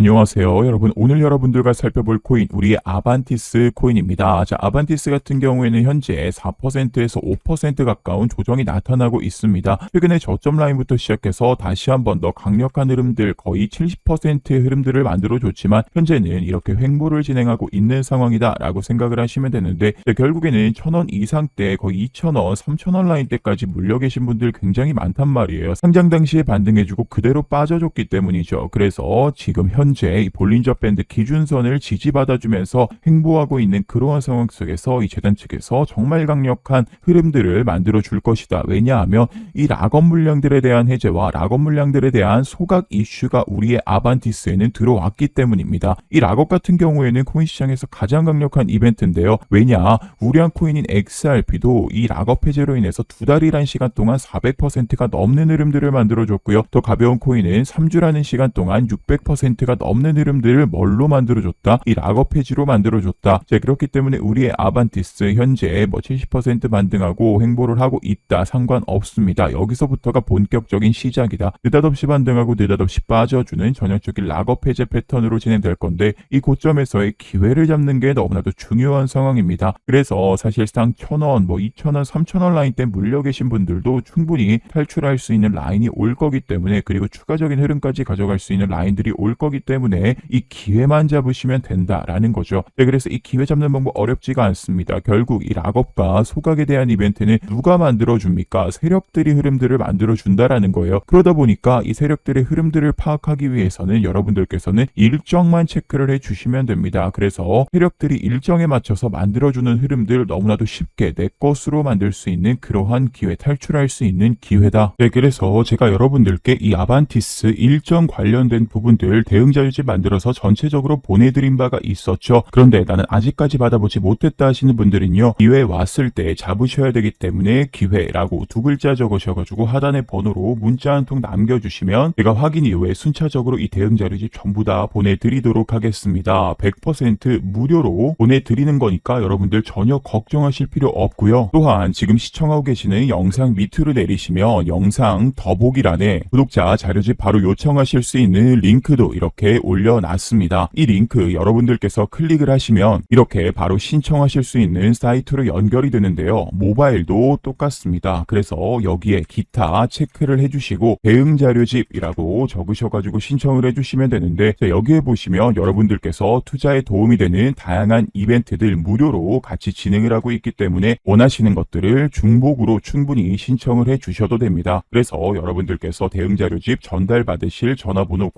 안녕하세요. 여러분, 오늘 여러분들과 살펴볼 코인, 우리의 아반티스 코인입니다. 자, 아반티스 같은 경우에는 현재 4%에서 5% 가까운 조정이 나타나고 있습니다. 최근에 저점 라인부터 시작해서 다시 한번 더 강력한 흐름들, 거의 70%의 흐름들을 만들어 줬지만, 현재는 이렇게 횡보를 진행하고 있는 상황이다 라고 생각을 하시면 되는데, 자, 결국에는 1000원 이상대, 거의 2000원, 3000원 라인대까지 물려 계신 분들 굉장히 많단 말이에요. 상장 당시에 반등해주고 그대로 빠져줬기 때문이죠. 그래서 지금 현 재이 볼린저 밴드 기준선을 지지받아주면서 행보하고 있는 그러한 상황 속에서 이 재단 측에서 정말 강력한 흐름들을 만들어 줄 것이다. 왜냐하면 이 락업 물량들에 대한 해제와 락업 물량들에 대한 소각 이슈가 우리의 아반티스에는 들어왔기 때문입니다. 이 락업 같은 경우에는 코인 시장에서 가장 강력한 이벤트인데요. 왜냐? 우량 코인인 XRP도 이 락업 해제로 인해서 두 달이란 시간 동안 400%가 넘는 흐름들을 만들어줬고요. 더 가벼운 코인은 3주라는 시간 동안 600%가 넘는 흐름들을 뭘로 만들어줬다? 이 락업 해지로 만들어줬다. 자, 그렇기 때문에 우리의 아반티스 현재 뭐 70% 반등하고 행보를 하고 있다. 상관없습니다. 여기서부터가 본격적인 시작이다. 느닷없이 반등하고 느닷없이 빠져주는 전형적인 락업 해제 패턴으로 진행될 건데 이 고점에서의 기회를 잡는 게 너무나도 중요한 상황입니다. 그래서 사실상 1000원, 뭐 2000원, 3000원 라인 때 물려 계신 분들도 충분히 탈출할 수 있는 라인이 올 거기 때문에 그리고 추가적인 흐름까지 가져갈 수 있는 라인들이 올 거기 때문에 이 기회만 잡으시면 된다라는 거죠. 네, 그래서 이 기회 잡는 방법 어렵지가 않습니다. 결국 이 락업과 소각에 대한 이벤트는 누가 만들어 줍니까? 세력들이 흐름들을 만들어 준다라는 거예요. 그러다 보니까 이 세력들의 흐름들을 파악하기 위해서는 여러분들께서는 일정만 체크를 해 주시면 됩니다. 그래서 세력들이 일정에 맞춰서 만들어 주는 흐름들 너무나도 쉽게 내 것으로 만들 수 있는 그러한 기회 탈출할 수 있는 기회다. 네, 그래서 제가 여러분들께 이 아반티스 일정 관련된 부분들 대응 자료집 만들어서 전체적으로 보내드린 바가 있었죠. 그런데 나는 아직까지 받아보지 못했다 하시는 분들은요. 기회 왔을 때 잡으셔야 되기 때문에 기회라고 두 글자 적으셔가지고 하단의 번호로 문자 한 통 남겨주시면 제가 확인 이후에 순차적으로 이 대응 자료집 전부 다 보내드리도록 하겠습니다. 100% 무료로 보내드리는 거니까 여러분들 전혀 걱정하실 필요 없고요. 또한 지금 시청하고 계시는 영상 밑으로 내리시면 영상 더보기란에 구독자 자료집 바로 요청하실 수 있는 링크도 이렇게 올려놨습니다. 이 링크 여러분들께서 클릭을 하시면 이렇게 바로 신청하실 수 있는 사이트로 연결이 되는데요. 모바일도 똑같습니다. 그래서 여기에 기타 체크를 해주시고 대응 자료집이라고 적으셔가지고 신청을 해주시면 되는데 자, 여기에 보시면 여러분들께서 투자에 도움이 되는 다양한 이벤트들 무료로 같이 진행을 하고 있기 때문에 원하시는 것들을 중복으로 충분히 신청을 해 주셔도 됩니다. 그래서 여러분들께서 대응 자료집 전달 받으실 전화번호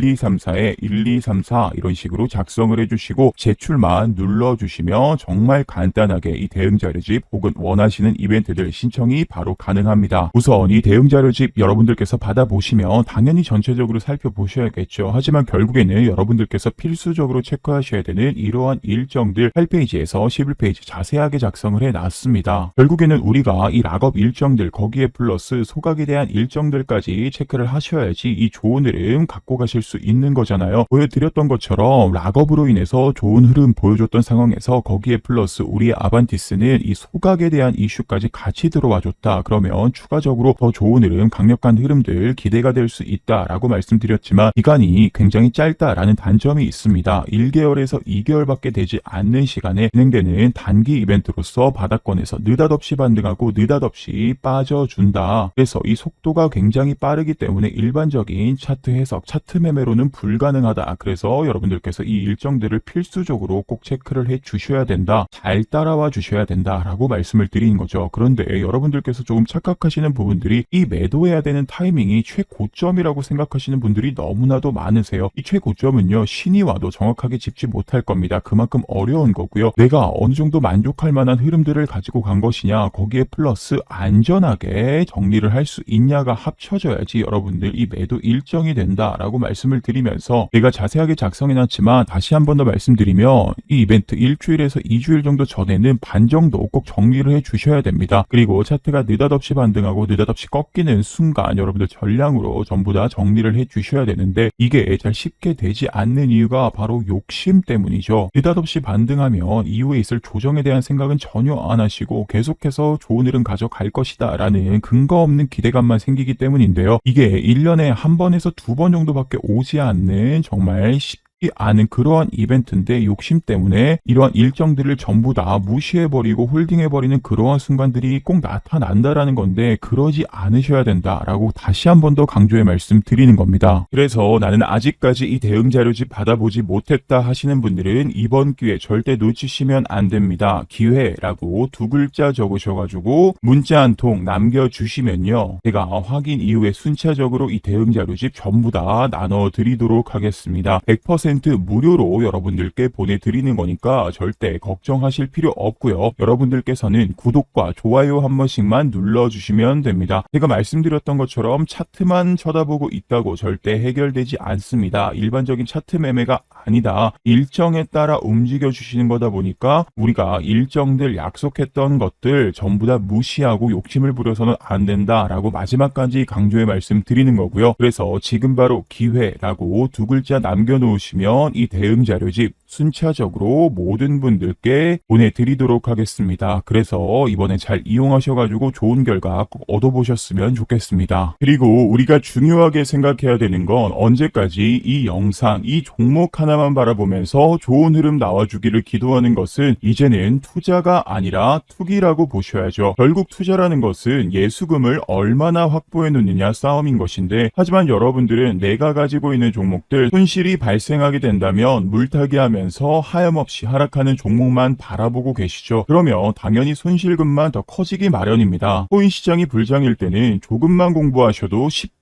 010-1234-1234 이런 식으로 작성을 해주시고 제출만 눌러주시면 정말 간단하게 이 대응 자료집 혹은 원하시는 이벤트들 신청이 바로 가능합니다. 우선 이 대응 자료집 여러분들께서 받아보시면 당연히 전체적으로 살펴보셔야겠죠. 하지만 결국에는 여러분들께서 필수적으로 체크하셔야 되는 이러한 일정들 8페이지에서 11페이지 자세하게 작성을 해놨습니다. 결국에는 우리가 이 락업 일정들 거기에 플러스 소각에 대한 일정들까지 체크를 하셔야지 이 좋은 흐름 갖고 가실 수 있는 거잖아요. 보여드렸던 것처럼 락업으로 인해서 좋은 흐름 보여줬던 상황에서 거기에 플러스 우리의 아반티스는 이 소각에 대한 이슈까지 같이 들어와 줬다. 그러면 추가적으로 더 좋은 흐름, 강력한 흐름들 기대가 될 수 있다라고 말씀드렸지만 기간이 굉장히 짧다라는 단점이 있습니다. 1개월에서 2개월밖에 되지 않는 시간에 진행되는 단기 이벤트로서 바닥권에서 느닷없이 반등하고 느닷없이 빠져준다. 그래서 이 속도가 굉장히 빠르기 때문에 일반적인 차트 해석, 차트 매 매로는 불가능하다. 그래서 여러분들께서 이 일정들을 필수적으로 꼭 체크를 해 주셔야 된다. 잘 따라와 주셔야 된다라고 말씀을 드리는 거죠. 그런데 여러분들께서 조금 착각하시는 부분들이 이 매도해야 되는 타이밍이 최고점이라고 생각하시는 분들이 너무나도 많으세요. 이 최고점은요, 신이 와도 정확하게 짚지 못할 겁니다. 그만큼 어려운 거고요. 내가 어느 정도 만족할 만한 흐름들을 가지고 간 것이냐, 거기에 플러스 안전하게 정리를 할 수 있냐가 합쳐져야지 여러분들 이 매도 일정이 된다라고 말씀 을 드리면서 제가 자세하게 작성해놨지만 다시 한 번 더 말씀드리면 이 이벤트 일주일에서 2주일 정도 전에는 반 정도 꼭 정리를 해 주셔야 됩니다. 그리고 차트가 느닷없이 반등하고 느닷없이 꺾이는 순간 여러분들 전량으로 전부 다 정리를 해 주셔야 되는데 이게 잘 쉽게 되지 않는 이유가 바로 욕심 때문이죠. 느닷없이 반등하면 이후에 있을 조정에 대한 생각은 전혀 안 하시고 계속해서 좋은 흐름 가져갈 것이다 라는 근거 없는 기대감만 생기기 때문인데요. 이게 1년에 한 번에서 두 번 정도밖에 오지 않는 정말 쉽지 않은 그러한 이벤트인데 욕심 때문에 이러한 일정들을 전부 다 무시해버리고 홀딩해버리는 그러한 순간들이 꼭 나타난다라는 건데 그러지 않으셔야 된다라고 다시 한 번 더 강조의 말씀 드리는 겁니다. 그래서 나는 아직까지 이 대응 자료집 받아보지 못했다 하시는 분들은 이번 기회 절대 놓치시면 안 됩니다. 기회라고 두 글자 적으셔가지고 문자 한 통 남겨주시면요. 제가 확인 이후에 순차적으로 이 대응 자료집 전부 다 나눠드리도록 하겠습니다. 100% 무료로 여러분들께 보내드리는 거니까 절대 걱정하실 필요 없고요. 여러분들께서는 구독과 좋아요 한 번씩만 눌러주시면 됩니다. 제가 말씀드렸던 것처럼 차트만 쳐다보고 있다고 절대 해결되지 않습니다. 일반적인 차트 매매가 아니다. 일정에 따라 움직여 주시는 거다 보니까 우리가 일정들 약속했던 것들 전부 다 무시하고 욕심을 부려서는 안 된다라고 마지막까지 강조의 말씀 드리는 거고요. 그래서 지금 바로 기회라고 두 글자 남겨놓으시면 이 대응 자료집 순차적으로 모든 분들께 보내드리도록 하겠습니다. 그래서 이번에 잘 이용하셔가지고 좋은 결과 꼭 얻어보셨으면 좋겠습니다. 그리고 우리가 중요하게 생각해야 되는 건 언제까지 이 영상, 이 종목 하나만 바라보면서 좋은 흐름 나와주기를 기도하는 것은 이제는 투자가 아니라 투기라고 보셔야죠. 결국 투자라는 것은 예수금을 얼마나 확보해 놓느냐 싸움인 것인데 하지만 여러분들은 내가 가지고 있는 종목들 손실이 발생하 게 된다면 물타기 하면서 하염없이 하락하는 종목만 바라보고 계시죠. 그러면 당연히 손실금만 더 커지기 마련입니다. 코인 시장이 불장일 때는 조금만 공부하셔도 쉽게